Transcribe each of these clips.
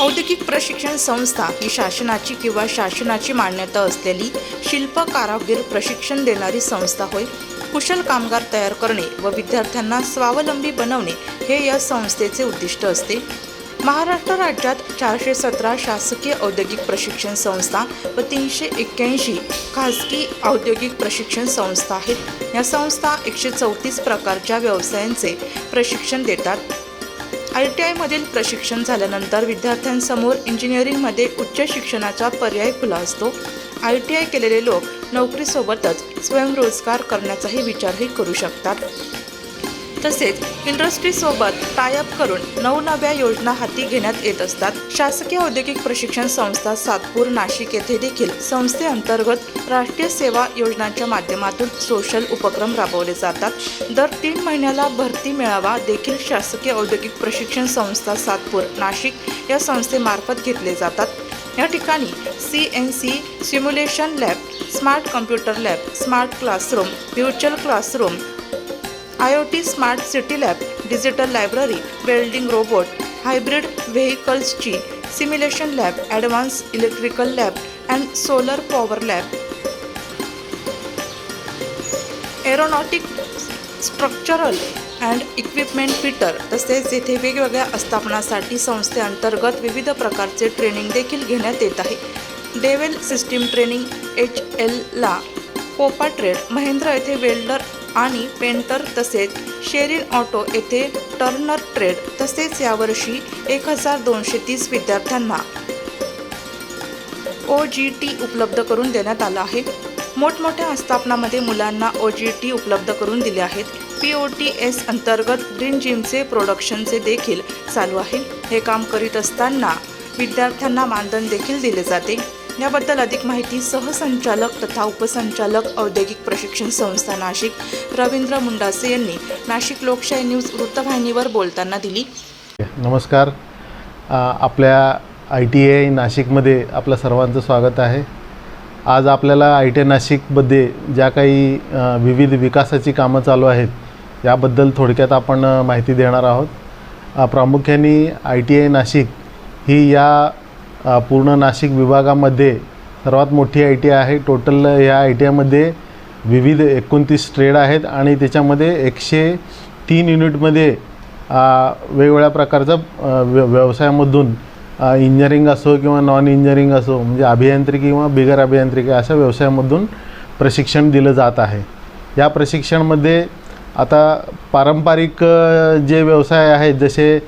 औद्योगिक प्रशिक्षण संस्था ही शासनाची किंवा शासनाची मान्यता असलेली शिल्प कारागीर प्रशिक्षण देणारी संस्था होय. कुशल कामगार तयार करणे व विद्यार्थ्यांना स्वावलंबी बनवणे हे या संस्थेचे उद्दिष्ट असते. महाराष्ट्र राज्यात चारशे सतरा शासकीय औद्योगिक प्रशिक्षण संस्था व तीनशे एक्क्याऐंशी खासगी औद्योगिक प्रशिक्षण संस्था आहेत. या संस्था एकशे चौतीस प्रकारच्या व्यवसायांचे प्रशिक्षण देतात. आय टी आयमधील प्रशिक्षण झाल्यानंतर विद्यार्थ्यांसमोर इंजिनिअरिंगमध्ये उच्च शिक्षणाचा पर्याय खुला असतो. आय टी आय केलेले लोक नोकरीसोबतच स्वयंरोजगार करण्याचाही विचारही करू शकतात. तसेच इंडस्ट्रीसोबत टायअप करून नवनव्या योजना हाती घेण्यात येत असतात. शासकीय औद्योगिक प्रशिक्षण संस्था सातपूर नाशिक येथे देखील संस्थेअंतर्गत राष्ट्रीय सेवा योजनांच्या माध्यमातून सोशल उपक्रम राबवले जातात. दर तीन महिन्याला भरती मेळावा देखील शासकीय औद्योगिक प्रशिक्षण संस्था सातपूर नाशिक या संस्थेमार्फत घेतले जातात. या ठिकाणी C N C simulation lab smart computer lab smart classroom virtual classroom I O T smart city lab digital library welding robot hybrid व्हेकल्सची simulation lab advance electrical lab and solar power lab. Aeronautic structural and equipment fitter तसेच येथे वेगवेगळ्या आस्थापनासाठी संस्थेअंतर्गत विविध प्रकारचे training देखील घेण्यात येत आहे. डेवेल सिस्टीम ट्रेनिंग एच एलला कोपा ट्रेड महेंद्र येथे वेल्डर आणि पेंटर तसेच शेरिल ऑटो येथे टर्नर ट्रेड तसेच यावर्षी एक हजार दोनशे तीस विद्यार्थ्यांना ओ जी टी उपलब्ध करून देण्यात आला आहे. मोठमोठ्या आस्थापनामध्ये मुलांना ओ जी टी उपलब्ध करून दिले आहेत. पी ओ टी एस अंतर्गत ग्रीन जिमचे प्रोडक्शनचे देखील चालू आहे. हे काम करीत असताना विद्यार्थ्यांना मानधन देखील दिले जाते. याबद्दल अधिक माहिती सहसंचालक तथा उपसंचालक औद्योगिक प्रशिक्षण संस्था नाशिक. रवींद्र मुंडासे यांनी नाशिक लोकशाही न्यूज वृत्तवाहिनीवर बोलताना दिली. नमस्कार. आपल्या आय टी आय नाशिकमध्ये आपलं सर्वांचं स्वागत आहे. आज आपल्याला आय टी आय नाशिकमध्ये ज्या काही विविध विकासाची कामं चालू आहेत याबद्दल थोडक्यात आपण माहिती देणार आहोत. प्रामुख्याने आय टी आय नाशिक ही या पूर्ण नाशिक विभागामध्ये सर्वात मोठी आय टी आय आहे. टोटल या आय टी आयमध्ये विविध एकोणतीस ट्रेड आहेत आणि त्याच्यामध्ये एकशे तीन युनिटमध्ये वेगवेगळ्या प्रकारचा व्य व्यवसायामधून इंजिनिअरिंग असो किंवा नॉन इंजिनिअरिंग असो म्हणजे अभियांत्रिकी किंवा बिगर अभियांत्रिकी अशा व्यवसायामधून प्रशिक्षण दिलं जात आहे. या प्रशिक्षणामध्ये आता पारंपरिक जे व्यवसाय आहेत जसे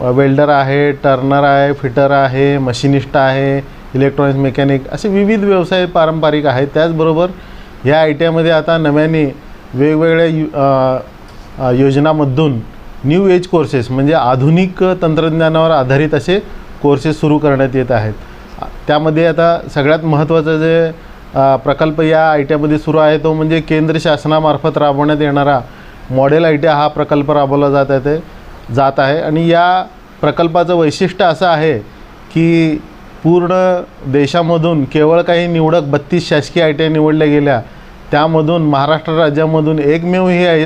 वेल्डर आहे टर्नर आहे फिटर आहे मशिनिस्ट आहे इलेक्ट्रॉनिक्स मेकॅनिक असे विविध व्यवसाय पारंपरिक आहेत. त्याचबरोबर ह्या आय टी आयमध्ये आता नव्याने वेगवेगळ्या यु योजनामधून न्यू एज कोर्सेस म्हणजे आधुनिक तंत्रज्ञानावर आधारित असे कोर्सेस सुरू करण्यात येत आहेत. त्यामध्ये आता सगळ्यात महत्त्वाचं जे प्रकल्प या आय टी आयमध्ये सुरू आहे तो म्हणजे केंद्र शासनामार्फत राबवण्यात येणारा मॉडेल आय टी आय हा प्रकल्प राबवला जात आहे. ते जात आहे. आणि या प्रकल्पाचं वैशिष्ट्य असं आहे की पूर्ण देशामधून केवळ काही निवडक बत्तीस शासकीय आय टी आय निवडल्या गेल्या त्यामधून महाराष्ट्र राज्यामधून एकमेव ही I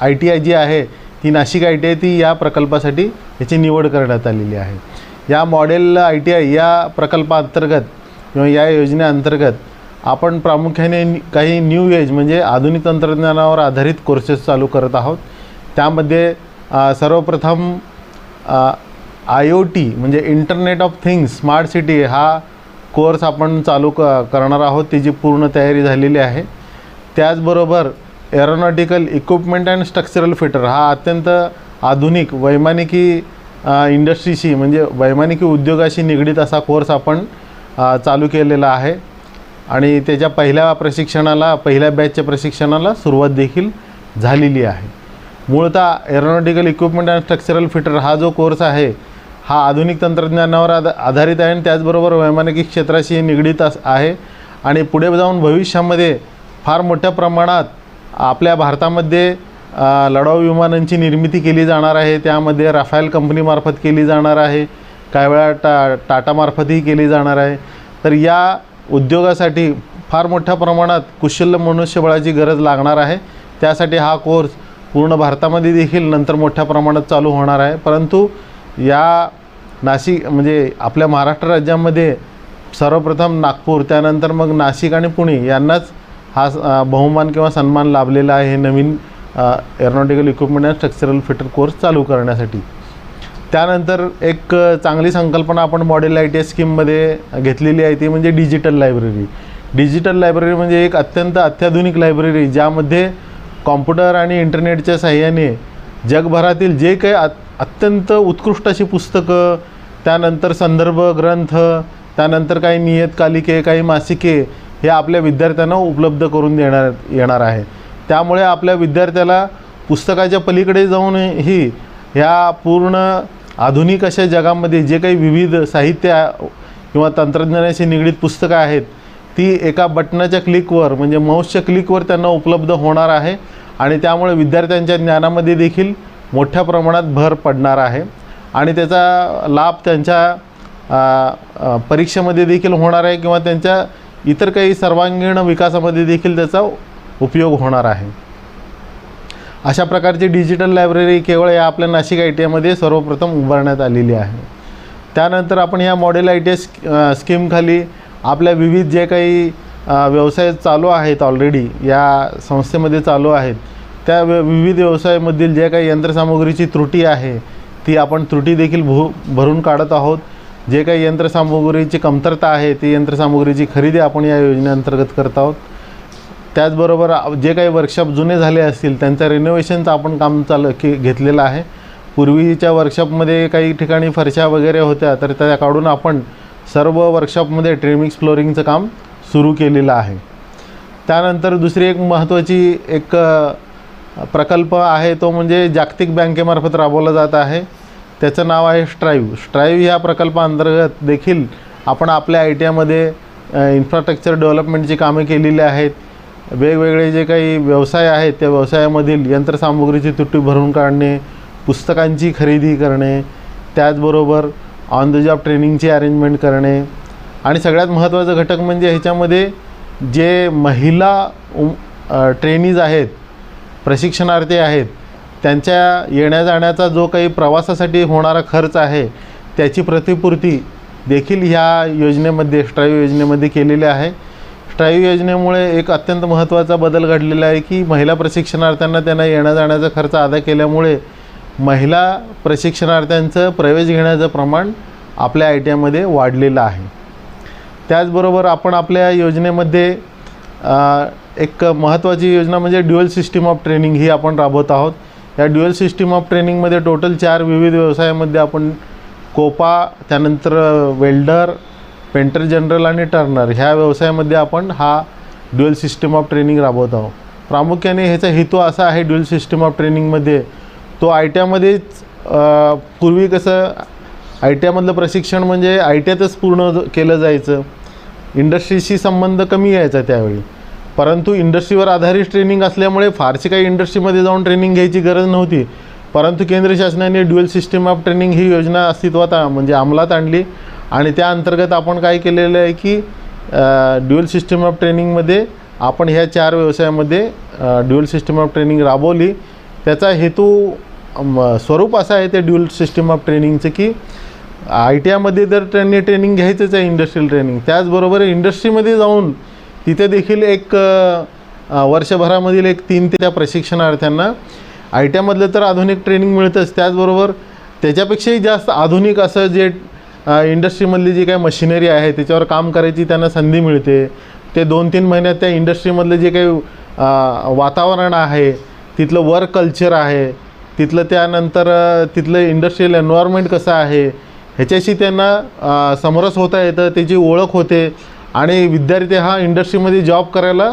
I T I G आहे ती नाशिक आय टी आय ती या प्रकल्पासाठी याची निवड करण्यात आलेली आहे. या मॉडेल आय टी आय या प्रकल्पाअंतर्गत किंवा या योजनेअंतर्गत आपण प्रामुख्याने काही न्यू एज म्हणजे आधुनिक तंत्रज्ञानावर आधारित कोर्सेस चालू करत आहोत. त्यामध्ये सर्वप्रथम आय ओ टी म्हणजे internet of things smart city हा कोर्स आपण चालू क करणार आहोत त्याची पूर्ण तयारी झालेली आहे. त्याचबरोबर aeronautical equipment and structural fitter हा अत्यंत आधुनिक वैमानिकी इंडस्ट्रीशी म्हणजे वैमानिकी उद्योगाशी निगडीत असा कोर्स आपण चालू केलेला आहे. आणि त्याच्या पहिल्या प्रशिक्षणाला पहिल्या बॅचच्या प्रशिक्षणाला सुरुवात देखील झालेली आहे. मूळतः aeronautical equipment and structural fitter हा जो कोर्स आहे हा आधुनिक तंत्रज्ञानावर आध आधारित आहे आणि त्याचबरोबर वैमानिकी क्षेत्राशी निगडीत अस आहे. आणि पुढे जाऊन भविष्यामध्ये फार मोठ्या प्रमाणात आपल्या भारतामध्ये लढाऊ विमानांची निर्मिती केली जाणार आहे. त्यामध्ये राफायल कंपनीमार्फत केली जाणार आहे. काही वेळा टा टाटामार्फतही केली जाणार आहे. तर या उद्योगासाठी फार मोठ्या प्रमाणात कुशल मनुष्यबळाची गरज लागणार आहे. त्यासाठी हा कोर्स पूर्ण भारतामध्ये देखील नंतर मोठ्या प्रमाणात चालू होणार आहे. परंतु या नाशिक म्हणजे आपल्या महाराष्ट्र राज्यामध्ये सर्वप्रथम नागपूर त्यानंतर मग नाशिक आणि पुणे यांनाच हा बहुमान किंवा सन्मान लाभलेला आहे हे नवीन aeronautical equipment and structural fitter course चालू करण्यासाठी. त्यानंतर एक चांगली संकल्पना आपण मॉडेल आय टी एस स्कीममध्ये घेतलेली आहे ती म्हणजे डिजिटल लायब्ररी डिजिटल लायब्ररी म्हणजे एक अत्यंत अत्याधुनिक लायब्ररी ज्यामध्ये कॉम्प्युटर आणि इंटरनेटच्या साह्याने जगभरातील जे काही अत्यंत उत्कृष्ट अशी पुस्तकं त्यानंतर संदर्भ ग्रंथ त्यानंतर काही नियतकालिके काही मासिके हे आपल्या विद्यार्थ्यांना उपलब्ध करून देणार येणार आहे. त्यामुळे आपल्या विद्यार्थ्याला पुस्तकाच्या पलीकडे जाऊनही ह्या पूर्ण आधुनिक अशा जगामध्ये जे काही विविध साहित्य किंवा तंत्रज्ञानाशी निगडीत पुस्तकं आहेत ती एका बटनाच्या क्लिकवर म्हणजे माऊसच्या क्लिकवर त्यांना उपलब्ध होणार आहे. आणि त्यामुळे विद्यार्थ्यांच्या ज्ञानामध्ये देखील मोठ्या प्रमाणात भर पडणार आहे. आणि त्याचा लाभ त्यांच्या परीक्षेमध्ये देखील होणार आहे किंवा त्यांच्या इतर काही सर्वांगीण विकासामध्ये देखील त्याचा उपयोग होणार आहे. अशा प्रकारची डिजिटल लायब्ररी केवळ या आपल्या नाशिक आय टी आयमध्ये सर्वप्रथम उभारण्यात आलेली आहे. त्यानंतर आपण या मॉडेल आय टी एस स्कीमखाली आपल्या विविध जे काही व्यवसाय चालू आहेत ऑलरेडी या संस्थेमध्ये चालू आहेत. त्या व्य विविध व्यवसायामधील जे काही यंत्रसामुग्रीची त्रुटी आहे ती आपण त्रुटी देखील भू भरून काढत आहोत. जे काही यंत्रसामुग्रीची कमतरता आहे ती यंत्रसामुग्रीची खरेदी आपण या योजनेअंतर्गत करत आहोत. त्याचबरोबर जे काही वर्कशॉप जुने झाले असतील त्यांचं रिनोव्हेशनचं आपण काम चालू की घेतलेलं आहे. पूर्वीच्या वर्कशॉपमध्ये काही ठिकाणी फरशा वगैरे होत्या तर त्या काढून आपण सर्व वर्कशॉपमध्ये ट्रेमिक्स फ्लोरिंगचं काम सुरू केलेलं आहे. त्यानंतर दुसरी एक महत्त्वाची एक प्रकल्प आहे तो म्हणजे जागतिक बँकेमार्फत राबवला जात आहे. त्याचं नाव आहे स्ट्राईव्ह स्ट्राईव्ह ह्या प्रकल्पाअंतर्गत देखील आपण आपल्या आय टी आयमध्ये इन्फ्रास्ट्रक्चर डेव्हलपमेंटची कामे केलेली आहेत. वेगवेगळे जे काही व्यवसाय आहेत त्या व्यवसायामधील यंत्रसामुग्रीची तुटी भरून काढणे पुस्तकांची खरेदी करणे त्याचबरोबर ऑन द जॉब ट्रेनिंगची अरेंजमेंट करणे आणि सगळ्यात महत्त्वाचा घटक म्हणजे ह्याच्यामध्ये जे महिला ट्रेनीज आहेत प्रशिक्षणार्थी आहेत त्यांच्या येण्या जाण्याचा जो काही प्रवासासाठी होणारा खर्च आहे त्याची प्रतिपूर्ती देखील ह्या योजनेमध्ये स्ट्राईव्ह योजनेमध्ये केलेली आहे. स्ट्राईव्ह योजनेमुळे एक अत्यंत महत्त्वाचा बदल घडलेला आहे की महिला प्रशिक्षणार्थ्यांना त्यांना येण्या जाण्याचा खर्च अदा केल्यामुळे महिला प्रशिक्षणार्थ्यांचं प्रवेश घेण्याचं प्रमाण आपल्या आय टी आयमध्ये वाढलेलं आहे. त्याचबरोबर आपण आपल्या योजनेमध्ये एक महत्त्वाची योजना म्हणजे ड्युअल सिस्टीम ऑफ ट्रेनिंग ही आपण राबवत आहोत. या ड्युअल सिस्टीम ऑफ ट्रेनिंगमध्ये टोटल चार विविध व्यवसायामध्ये आपण कोपा त्यानंतर वेल्डर पेंटर जनरल आणि टर्नर ह्या व्यवसायामध्ये आपण हा ड्युअल सिस्टीम ऑफ ट्रेनिंग राबवत आहोत. प्रामुख्याने ह्याचा हेतू असा आहे ड्युअल सिस्टीम ऑफ ट्रेनिंगमध्ये तो आय टी आयमध्येच पूर्वी कसं आय टी आयमधलं प्रशिक्षण म्हणजे आय टी आयतच पूर्ण केलं जायचं. इंडस्ट्रीशी संबंध कमी यायचा त्यावेळी. परंतु इंडस्ट्रीवर आधारित ट्रेनिंग असल्यामुळे फारशी काही इंडस्ट्रीमध्ये जाऊन ट्रेनिंग घ्यायची गरज नव्हती. परंतु केंद्र शासनाने ड्युअल सिस्टीम ऑफ ट्रेनिंग ही योजना अस्तित्वात म्हणजे अंमलात आणली. आणि त्या अंतर्गत आपण काय केलेलं आहे की ड्युअल सिस्टीम ऑफ ट्रेनिंगमध्ये आपण ह्या चार व्यवसायामध्ये ड्युअल सिस्टीम ऑफ ट्रेनिंग राबवली. त्याचा हेतू स्वरूप असा आहे ते ड्युअल सिस्टीम ऑफ ट्रेनिंगचं की आय टी आयमध्ये जर त्यांनी ट्रेनिंग घ्यायचंच आहे इंडस्ट्रियल ट्रेनिंग त्याचबरोबर इंडस्ट्रीमध्ये जाऊन तिथे देखील एक वर्षभरामधील एक तीन ते त्या प्रशिक्षणार्थ्यांना आय टी आयमधलं तर आधुनिक ट्रेनिंग मिळतंच. त्याचबरोबर त्याच्यापेक्षाही जास्त आधुनिक असं जे इंडस्ट्रीमधली जी काही मशिनरी आहे त्याच्यावर काम करायची त्यांना संधी मिळते. ते दोन तीन महिन्यात त्या इंडस्ट्रीमधलं जे काही वातावरण आहे तिथलं वर्क कल्चर आहे तिथलं त्यानंतर तिथलं इंडस्ट्रियल एन्व्हायरमेंट कसं आहे ह्याच्याशी त्यांना समरस होता येतं त्याची ओळख होते. आणि विद्यार्थी हा इंडस्ट्रीमध्ये जॉब करायला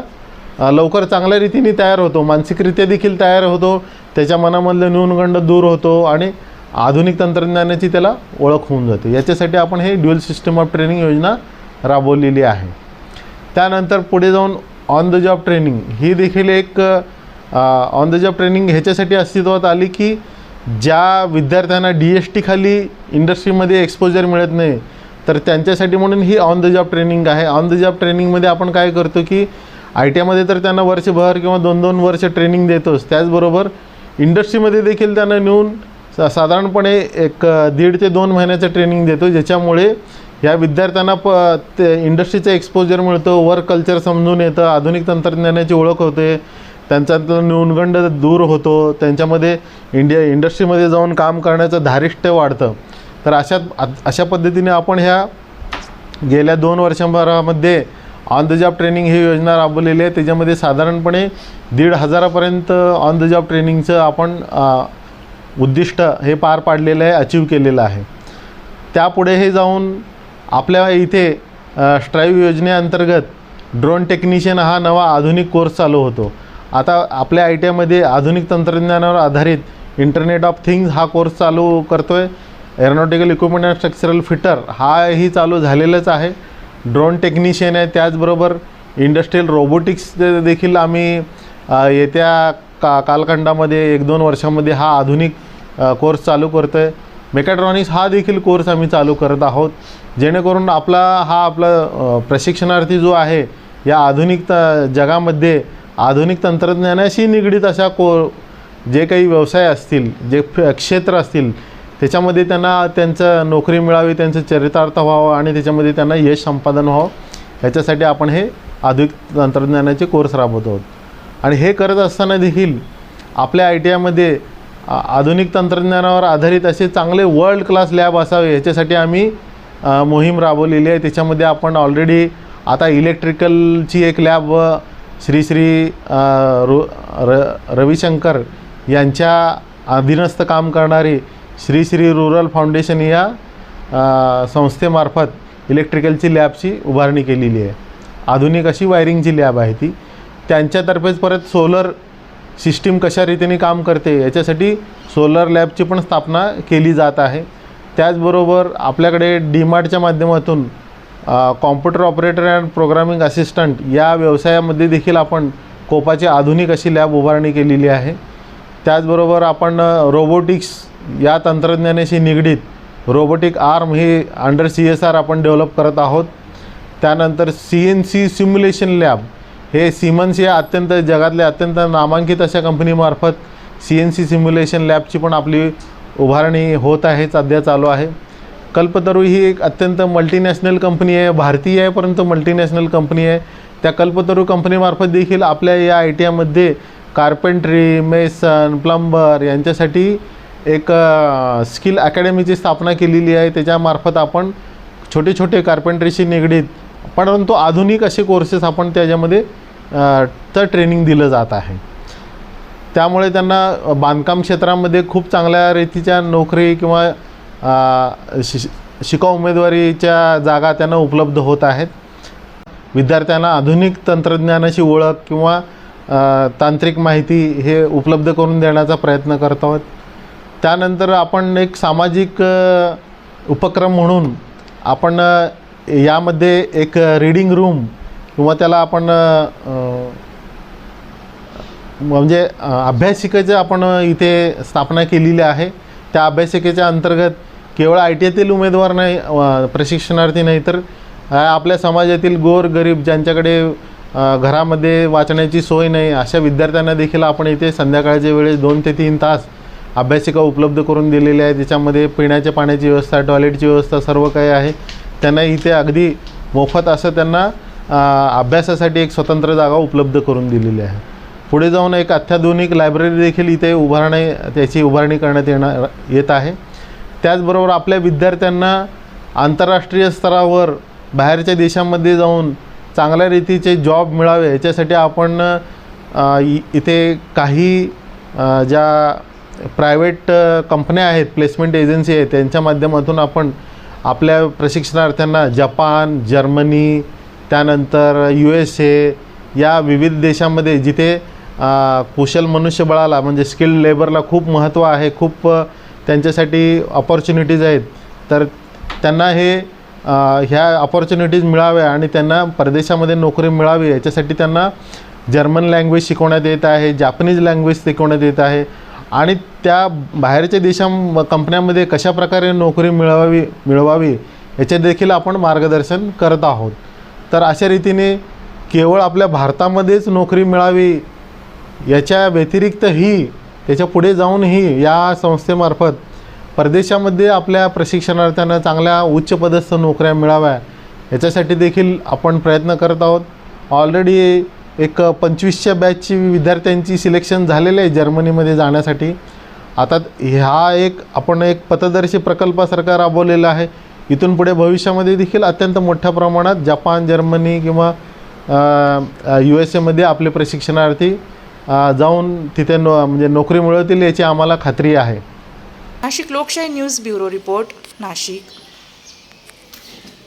लवकर चांगल्या रीतीने तयार होतो. मानसिकरित्या देखील तयार होतो. त्याच्या मनामधलं न्यूनगंड दूर होतो आणि आधुनिक तंत्रज्ञानाची त्याला ओळख होऊन जाते. याच्यासाठी आपण हे ड्युअल सिस्टम ऑफ ट्रेनिंग योजना राबवलेली आहे. त्यानंतर पुढे जाऊन ऑन द जॉब ट्रेनिंग. ही देखील एक ऑन द जॉब ट्रेनिंग ह्याच्यासाठी अस्तित्वात आली की ज्या विद्यार्थ्यांना डी एस टीखाली इंडस्ट्रीमध्ये एक्सपोजर मिळत नाही तर त्यांच्यासाठी म्हणून ही ऑन द जॉब ट्रेनिंग आहे. ऑन द जॉब ट्रेनिंगमध्ये आपण काय करतो की आय टी आयमध्ये तर त्यांना वर्षभर किंवा दोन दोन वर्ष ट्रेनिंग देतोच. त्याचबरोबर इंडस्ट्रीमध्ये देखील त्यांना नेऊन सा साधारणपणे एक दीड ते दोन महिन्याचं ट्रेनिंग देतो ज्याच्यामुळे या विद्यार्थ्यांना प ते इंडस्ट्रीचं एक्सपोजर मिळतं वर्क कल्चर समजून येतं आधुनिक तंत्रज्ञानाची ओळख होते त्यांच्यातलं न्यूनगंड दूर होतो त्यांच्यामध्ये इंडिया इंडस्ट्रीमध्ये जाऊन काम करण्याचं धारिष्ट्य वाढतं. तर अशा अशा पद्धतीने आपण ह्या गेल्या दोन वर्षभरामध्ये ऑन द जॉब ट्रेनिंग ही योजना राबवलेली आहे. त्याच्यामध्ये साधारणपणे दीड हजारापर्यंत ऑन द जॉब ट्रेनिंगचं आपण उद्दिष्ट हे पार पाडलेलं आहे अचीव केलेलं आहे. त्यापुढे हे जाऊन आपल्या इथे स्ट्राईव्ह योजनेअंतर्गत ड्रोन टेक्निशियन हा नवा आधुनिक कोर्स चालू होतो. आता आपल्या आय टी आयमध्ये आधुनिक तंत्रज्ञानावर आधारित इंटरनेट ऑफ थिंग्स हा कोर्स चालू करतो आहे aeronautical equipment and structural fitter हाही चालू झालेलंच आहे. ड्रोन टेक्निशियन आहे. त्याचबरोबर इंडस्ट्रियल रोबोटिक्स देखील आम्ही येत्या का कालखंडामध्ये एक दोन वर्षामध्ये हा आधुनिक कोर्स चालू करतो आहे मेकॅट्रॉनिक्स हा देखील कोर्स आम्ही चालू करत आहोत. जेणेकरून आपला हा आपला प्रशिक्षणार्थी जो आहे या आधुनिक त जगामध्ये आधुनिक तंत्रज्ञानाशी निगडीत अशा को जे काही व्यवसाय असतील जे फ- क्षेत्र असतील त्याच्यामध्ये त्यांना त्यांचं नोकरी मिळावी त्यांचं चरितार्थ व्हावं आणि त्याच्यामध्ये त्यांना यश संपादन व्हावं याच्यासाठी आपण हे आधुनिक तंत्रज्ञानाचे कोर्स राबवत आहोत. आणि हे करत असताना देखील आपल्या आय टी आयमध्ये आधुनिक तंत्रज्ञानावर आधारित असे चांगले वर्ल्ड क्लास लॅब असावे याच्यासाठी आम्ही मोहीम राबवलेली आहे. त्याच्यामध्ये आपण ऑलरेडी आता इलेक्ट्रिकलची एक लॅब श्री श्री रु र रविशंकर यांच्या अधीनस्थ काम करणारी श्री श्री रुरल फाउंडेशन या संस्थेमार्फत इलेक्ट्रिकलची लॅबची उभारणी केलेली आहे. आधुनिक अशी वायरिंगची लॅब आहे ती. त्यांच्यातर्फेच परत सोलर सिस्टीम कशा रीतीने काम करते याच्यासाठी सोलर लॅबची पण स्थापना केली जात आहे. त्याचबरोबर आपल्याकडे डीमार्टच्या माध्यमातून computer operator and programming assistant या व्यवसायामध्ये देखील आपण कोपाची आधुनिक अशी लॅब उभारणी केलेली आहे. त्याचबरोबर आपण रोबोटिक्स या तंत्रज्ञानाशी निगडीत रोबोटिक आर्म हे अंडर सी एस आर आपण डेव्हलप करत आहोत. त्यानंतर C N C simulation lab हे सिमन्स या अत्यंत जगातल्या अत्यंत नामांकित अशा कंपनीमार्फत सी एन सी सिम्युलेशन लॅबची पण आपली उभारणी होत आहे सध्या चालू आहे. कल्पतरू ही एक अत्यंत मल्टीनॅशनल कंपनी आहे भारतीय आहे परंतु मल्टीनॅशनल कंपनी आहे. त्या कल्पतरू कंपनीमार्फत देखील आपल्या या आय टी आयमध्ये कार्पेंट्री मेसन प्लंबर यांच्यासाठी एक स्किल अकॅडमीची स्थापना केलेली आहे. त्याच्यामार्फत आपण छोटे छोटे कार्पेंट्रीशी निगडीत परंतु आधुनिक असे कोर्सेस आपण त्याच्यामध्ये तर ट्रेनिंग दिलं जात आहे. त्यामुळे त्यांना बांधकाम क्षेत्रामध्ये खूप चांगल्या रीतीच्या नोकरी किंवा शि शिका उमेदवारीच्या जागा त्यांना उपलब्ध होत आहेत. विद्यार्थ्यांना आधुनिक तंत्रज्ञानाची ओळख किंवा तांत्रिक माहिती हे उपलब्ध करून देण्याचा प्रयत्न करत आहोत. त्यानंतर आपण एक सामाजिक उपक्रम म्हणून आपण यामध्ये एक रीडिंग रूम किंवा त्याला आपण म्हणजे अभ्यासिकेचं आपण इथे स्थापना केलेली आहे. त्या अभ्यासिकेच्या अंतर्गत केवळ आय टी आयतील उमेदवार नाही प्रशिक्षणार्थी नाही तर आपल्या समाजातील गोर गरीब ज्यांच्याकडे घरामध्ये वाचण्याची सोय नाही अशा विद्यार्थ्यांना देखील आपण इथे संध्याकाळच्या वेळेस दोन ते तीन तास अभ्यासिका उपलब्ध करून दिलेली आहे त्याच्यामध्ये पिण्याच्या पाण्याची व्यवस्था टॉयलेटची व्यवस्था सर्व काही आहे. त्यांना इथे अगदी मोफत असं त्यांना अभ्यासासाठी एक स्वतंत्र जागा उपलब्ध करून दिलेली आहे. पुढे जाऊन एक अत्याधुनिक लायब्ररी देखील इथे उभारणे त्याची उभारणी करण्यात येणार येत आहे. त्याचबरोबर आपल्या विद्यार्थ्यांना आंतरराष्ट्रीय स्तरावर बाहेरच्या देशामध्ये जाऊन चांगल्या रीतीचे जॉब मिळावे याच्यासाठी आपण इ- इथे काही ज्या प्रायव्हेट कंपन्या आहेत प्लेसमेंट एजन्सी आहेत त्यांच्या माध्यमातून आपण आपल्या प्रशिक्षणार्थ्यांना जपान जर्मनी त्यानंतर यू एस ए या विविध देशामध्ये जिथे कुशल मनुष्यबळाला म्हणजे स्किल्ड लेबरला खूप महत्त्व आहे खूप त्यांच्यासाठी ऑपॉर्च्युनिटीज आहेत. तर त्यांना हे ह्या ऑपॉर्च्युनिटीज मिळाव्या आणि त्यांना परदेशामध्ये नोकरी मिळावी याच्यासाठी त्यांना जर्मन लँग्वेज शिकवण्यात येत आहे जापनीज लँग्वेज शिकवण्यात येत आहे. आणि त्या बाहेरच्या देशा कंपन्यामध्ये कशाप्रकारे नोकरी मिळवावी मिळवावी याचे देखील आपण मार्गदर्शन करत आहोत. तर अशा रीतीने केवळ आपल्या भारतामध्येच नोकरी मिळावी याच्या व्यतिरिक्तही त्याच्या पुढे जाऊनही या संस्थेमार्फत परदेशामध्ये आपल्या प्रशिक्षणार्थ्यांना चांगल्या उच्च पदस्थ नोकऱ्या मिळाव्या याच्यासाठी देखील आपण प्रयत्न करत आहोत. ऑलरेडी एक पंचवीसच्या बॅचची विद्यार्थ्यांची सिलेक्शन झालेलं आहे जर्मनीमध्ये जाण्यासाठी. आता हा एक आपण एक पथदर्शी प्रकल्पासारखा राबवलेला आहे. इथून पुढे भविष्यामध्ये देखील अत्यंत मोठ्या प्रमाणात जपान जर्मनी किंवा यू एस एमध्ये आपले प्रशिक्षणार्थी जाऊन तिथे नो म्हणजे नोकरी मिळवतील याची आम्हाला खात्री आहे. नाशिक लोकशाही न्यूज ब्युरो रिपोर्ट नाशिक.